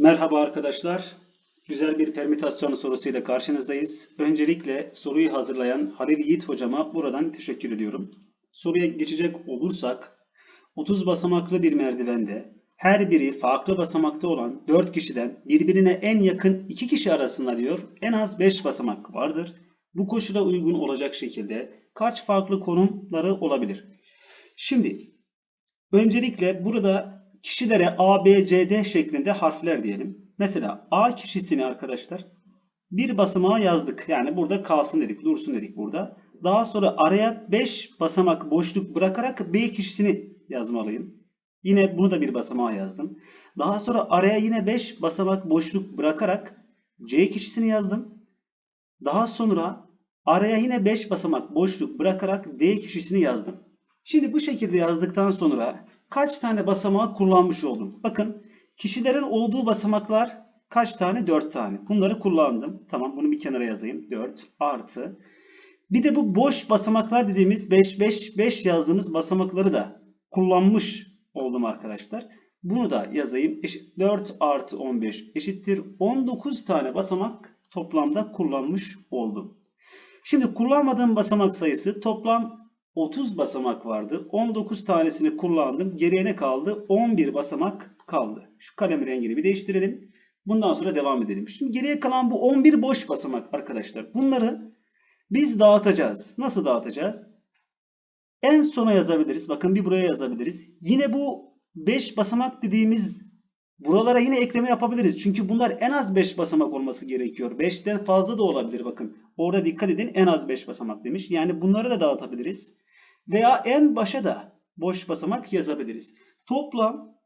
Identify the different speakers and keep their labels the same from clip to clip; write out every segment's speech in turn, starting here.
Speaker 1: Merhaba arkadaşlar. Güzel bir permütasyon sorusuyla karşınızdayız. Öncelikle soruyu hazırlayan Halil Yiğit hocama buradan teşekkür ediyorum. Soruya geçecek olursak 30 basamaklı bir merdivende her biri farklı basamakta olan 4 kişiden birbirine en yakın 2 kişi arasında diyor en az 5 basamak vardır. Bu koşula uygun olacak şekilde kaç farklı konumları olabilir? Şimdi öncelikle burada kişilere A, B, C, D şeklinde harfler diyelim. Mesela A kişisini arkadaşlar bir basamağa yazdık. Yani burada kalsın dedik, dursun dedik burada. Daha sonra araya 5 basamak boşluk bırakarak B kişisini yazmalıyım. Yine bunu da bir basamağa yazdım. Daha sonra araya yine 5 basamak boşluk bırakarak C kişisini yazdım. Daha sonra araya yine 5 basamak boşluk bırakarak D kişisini yazdım. Şimdi bu şekilde yazdıktan sonra kaç tane basamağı kullanmış oldum? Bakın kişilerin olduğu basamaklar kaç tane? 4 tane. Bunları kullandım. Tamam bunu bir kenara yazayım. 4 artı. Bir de bu boş basamaklar dediğimiz 5 5 5 yazdığımız basamakları da kullanmış oldum arkadaşlar. Bunu da yazayım. Eşit, 4 artı 15 eşittir. 19 tane basamak toplamda kullanmış oldum. Şimdi kullanmadığım basamak sayısı toplam 30 basamak vardı. 19 tanesini kullandım. Geriye ne kaldı? 11 basamak kaldı. Şu kalem rengini bir değiştirelim. Bundan sonra devam edelim. Şimdi geriye kalan bu 11 boş basamak arkadaşlar. Bunları biz dağıtacağız. Nasıl dağıtacağız? En sona yazabiliriz. Bakın bir buraya yazabiliriz. Yine bu 5 basamak dediğimiz buralara yine ekleme yapabiliriz. Çünkü bunlar en az 5 basamak olması gerekiyor. 5'ten fazla da olabilir bakın. Orada dikkat edin en az 5 basamak demiş. Yani bunları da dağıtabiliriz. Veya en başa da boş basamak yazabiliriz. Toplam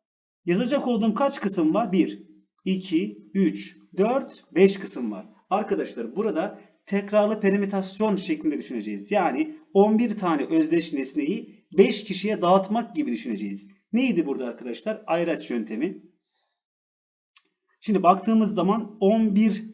Speaker 1: yazacak olduğum kaç kısım var? 1, 2, 3, 4, 5 kısım var. Arkadaşlar burada tekrarlı permütasyon şeklinde düşüneceğiz. Yani 11 tane özdeş nesneyi 5 kişiye dağıtmak gibi düşüneceğiz. Neydi burada arkadaşlar? Ayraç yöntemi. Şimdi baktığımız zaman 11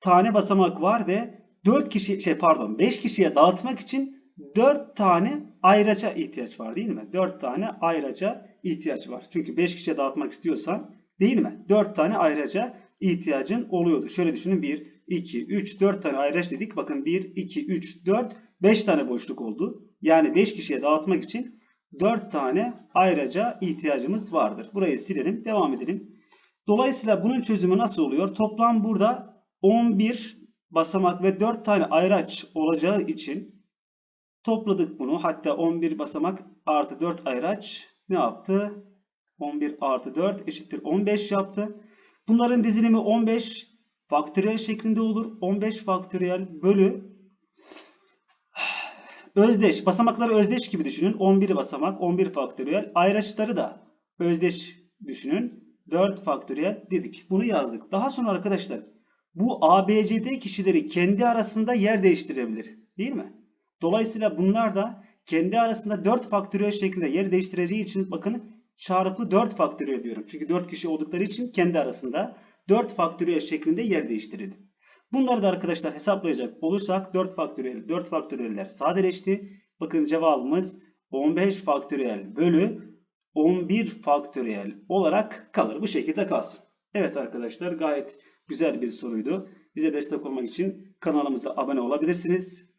Speaker 1: tane basamak var ve 4 kişi şey pardon 5 kişiye dağıtmak için 4 tane ayraca ihtiyaç var değil mi? 4 tane ayraca ihtiyaç var. Çünkü 5 kişiye dağıtmak istiyorsan değil mi? 4 tane ayraca ihtiyacın oluyordu. Şöyle düşünün 1, 2, 3, 4 tane ayraç dedik. Bakın 1, 2, 3, 4, 5 tane boşluk oldu. Yani 5 kişiye dağıtmak için 4 tane ayraca ihtiyacımız vardır. Burayı silelim. Devam edelim. Dolayısıyla bunun çözümü nasıl oluyor? Toplam burada 11 basamak ve 4 tane ayraç olacağı için topladık bunu. Hatta 11 basamak artı 4 ayraç ne yaptı? 11 artı 4 eşittir 15 yaptı. Bunların dizilimi 15 faktöriyel şeklinde olur. 15 faktöriyel bölü özdeş. Basamakları özdeş gibi düşünün. 11 basamak 11 faktöriyel. Ayraçları da özdeş düşünün. 4 faktöriyel dedik. Bunu yazdık. Daha sonra arkadaşlar bu ABCD kişileri kendi arasında yer değiştirebilir. Değil mi? Dolayısıyla bunlar da kendi arasında 4 faktöriyel şeklinde yer değiştireceği için bakın çarpı 4 faktöriyel diyorum. Çünkü 4 kişi oldukları için kendi arasında 4 faktöriyel şeklinde yer değiştirildi. Bunları da arkadaşlar hesaplayacak olursak 4 faktöriyel 4 faktöriyeller sadeleşti. Bakın cevabımız 15 faktöriyel bölü 11 faktöriyel olarak kalır. Bu şekilde kalsın. Evet arkadaşlar gayet güzel bir soruydu. Bize destek olmak için kanalımıza abone olabilirsiniz.